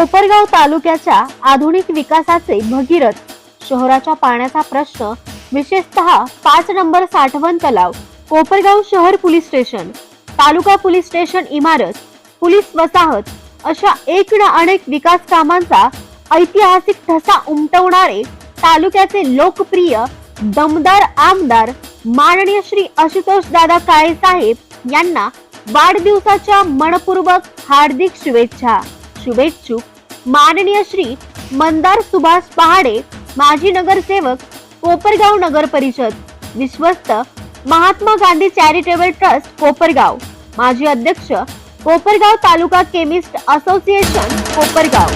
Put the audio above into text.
कोपरगाव तालुक्याच्या आधुनिक विकासाचे भगीरथ शहराच्या पाण्याचा प्रश्न विशेषतः पाच नंबर साठवण तलाव कोपरगाव शहर police station taluka police station इमारत पोलीस वसाहत अशा एक ना अनेक विकास कामांचा ऐतिहासिक ठसा उमटवणारे तालुक्याचे लोकप्रिय दमदार आमदार माननीय श्री आशुतोष दादा काळे साहेब यांना वाढदिवसाच्या मनपूर्वक हार्दिक शुभेच्छा. शुभेच्छुक माननीय श्री मंदार सुभाष पहाडे माजी नगरसेवक कोपरगाव नगर परिषद. विश्वस्त महात्मा गांधी चॅरिटेबल ट्रस्ट कोपरगाव. माजी अध्यक्ष कोपरगाव तालुका केमिस्ट असोसिएशन कोपरगाव.